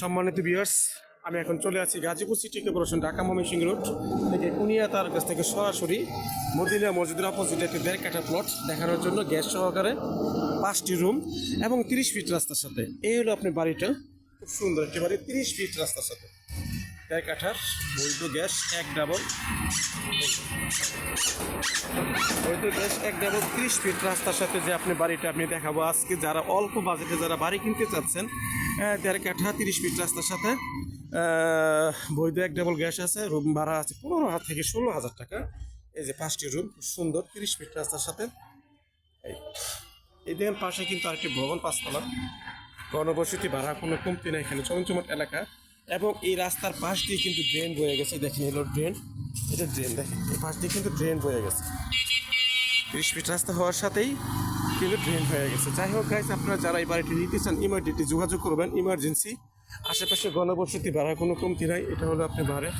সম্মানিত বিয়ার্স আমি এখন চলে আছি Gazipur city corporation Dhaka Mymensingh road থেকে কুনিয়া তার কাছ থেকে সরাসরি মদিনা মসজিদের অপোজিটে একটি দেড় কাঠা প্লট দেখানোর জন্য গ্যাস সহকারে পাঁচটি রুম এবং তিরিশ ফিট রাস্তার সাথে। এই হলো আপনি বাড়িটা। খুব সুন্দর একটি বাড়ি, তিরিশ ফিট রাস্তার সাথে। দেড় কাঠার বৈধ গ্যাস এক ডাবল বৈধ গ্যাস এক ডাবল তিরিশ ফিট রাস্তার সাথে যে আপনি বাড়িটা আপনি দেখাবো। আজকে যারা অল্প বাজেটে যারা বাড়ি কিনতে চাচ্ছেন দেড় কাঠা তিরিশ ফিট রাস্তার সাথে বৈধ এক ডাবল গ্যাস আছে রুম ভাড়া আছে পনেরো হাজার থেকে ষোলো হাজার টাকা। এই যে পাঁচটি রুম সুন্দর, তিরিশ ফিট রাস্তার সাথে। এই দেখেন পাশে কিন্তু আরেকটি ভবন পাঁচতলা। গণবসতি ভাড়া কোনো কমতি নেই এখানে, চমচমট এলাকা। এবং এই রাস্তার পাশ দিয়ে কিন্তু ড্রেন বয়ে গেছে। দেখেন, এলো ড্রেন এটা ড্রেন দেখেন, এই পাশ দিয়ে কিন্তু ড্রেন বয়ে গেছে। তিরিশ ফিট রাস্তা হওয়ার সাথেই কিন্তু ড্রেন হয়ে গেছে। যাই হোক গাইজ আপনারা যারা এই বাড়িটি নিতে চান ইমার্জেন্সি যোগাযোগ করবেন ইমার্জেন্সি আশেপাশে গণবসতি ভাড়া কোনো কমতি নাই, এটা হলো আপনি ভাড়ে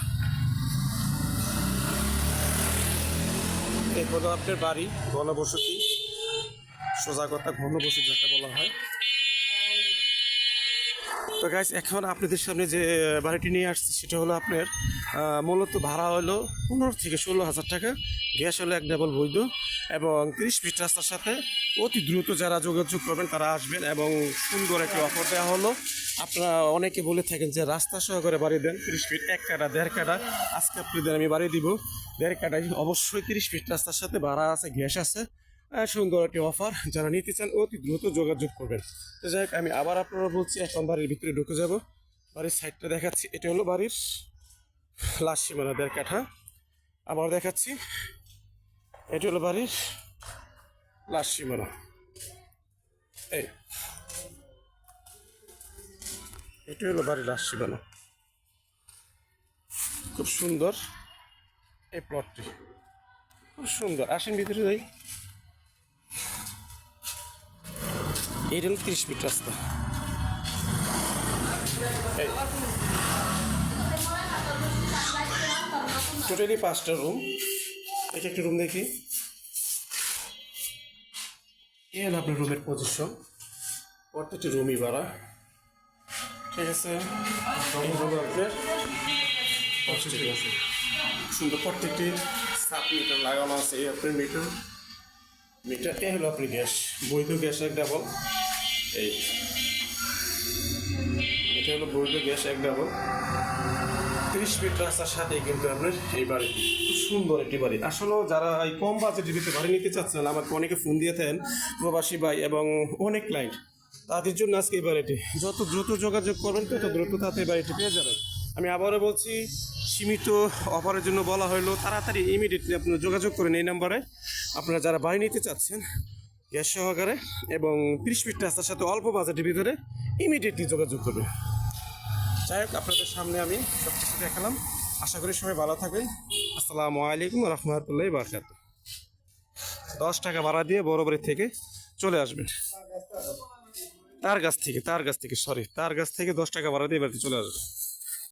হলো আপনার বাড়ি, গণবসতি, সোজা কথা ঘনবসতি যাকে বলা হয়। তো গাইস এখন আপনাদের সামনে যে বাড়িটি নিয়ে আসছি, সেটা হলো আপনার মূলত ভাড়া হলো পনেরো থেকে ষোলো হাজার টাকা। গ্যাস হলো এক ডাবল বৈধ এবং তিরিশ ফিট রাস্তার সাথে অতি দ্রুত যারা যোগাযোগ করবেন, তারা আসবেন এবং সুন্দর একটি অফার দেওয়া হলো। আপনারা অনেকে বলে থাকেন যে, রাস্তা সহকারে বাড়ি দেন, তিরিশ ফিট এক কাটা, দেড় কাটা। আজকে আপনাদের আমি বাড়ি দিব, দেড় কাটায় অবশ্যই তিরিশ ফিট রাস্তার সাথে ভাড়া আছে, গ্যাস আছে। সুন্দর একটি অফার, যারা নিতে চান অতি দ্রুত যোগাযোগ করবেন। তো যাই আমি আবার আপনারা বলছি এখন বাড়ির ভিতরে ঢুকে যাব। বাড়ির সাইডটা দেখাচ্ছি, এটা হলো বাড়ির লাশ সীমানা দেড় কাঠা। আবার দেখাচ্ছি, এটা হলো বাড়ির লাশ সীমানা। এই, এটা হলো বাড়ির লাশ সীমানা। খুব সুন্দর এই প্লটটি খুব সুন্দর, আসেন ভিতরে যাই। এটা হলো তিরিশ ফিট রাস্তা। টোটালি পাঁচটা রুম এটা একটা রুম দেখি। এ হলো আপনার রুমের পজিশন প্রত্যেকটি রুমই ভাড়া। ঠিক আছে? হলো আপনার সুন্দর, প্রত্যেকটি সাত মিটার লাগানো আছে এই আপনার মিটার মিটার এ হলো আপনি গ্যাস বৈধ গ্যাস এক ডাবল এই এটা হলো বৈধ গ্যাস এক ডাবল। তিরিশ ফিট রাস্তার সাথে কিন্তু আপনার এই বাড়ি খুব সুন্দর একটি বাড়ি। আসলে যারা এই কম বাজেটের ভিতরে বাড়ি নিতে চাচ্ছেন, আমাকে অনেকে ফোন দিয়েছেন প্রবাসী ভাই এবং অনেক ক্লায়েন্ট তাদের জন্য আজকে এই বাড়িটি। যত দ্রুত যোগাযোগ করবেন, তত দ্রুত তাতে এই বাড়িটি পেয়ে যাবেন। আমি আবারও বলছি, সীমিত অফারের জন্য বলা হলো, তাড়াতাড়ি ইমিডিয়েটলি আপনারা যোগাযোগ করেন এই নাম্বারে আপনারা যারা বাড়ি নিতে চাচ্ছেন গ্যাস সহকারে এবং তিরিশ ফিট রাস্তার সাথে অল্প বাজেটের ভিতরে ইমিডিয়েটলি যোগাযোগ করবে। যাই হোক, আপনাদের সামনে আমি সব কিছু দেখালাম। আশা করি সবাই ভালো থাকবেন। আসসালামু আলাইকুম রহমতুল্লাহ বারকাত দশ টাকা ভাড়া দিয়ে বড় বাড়ি থেকে চলে আসবেন। তার কাছ থেকে, তার কাছ থেকে সরি তার কাছ থেকে দশ টাকা ভাড়া দিয়ে বাড়িতে চলে আসবেন।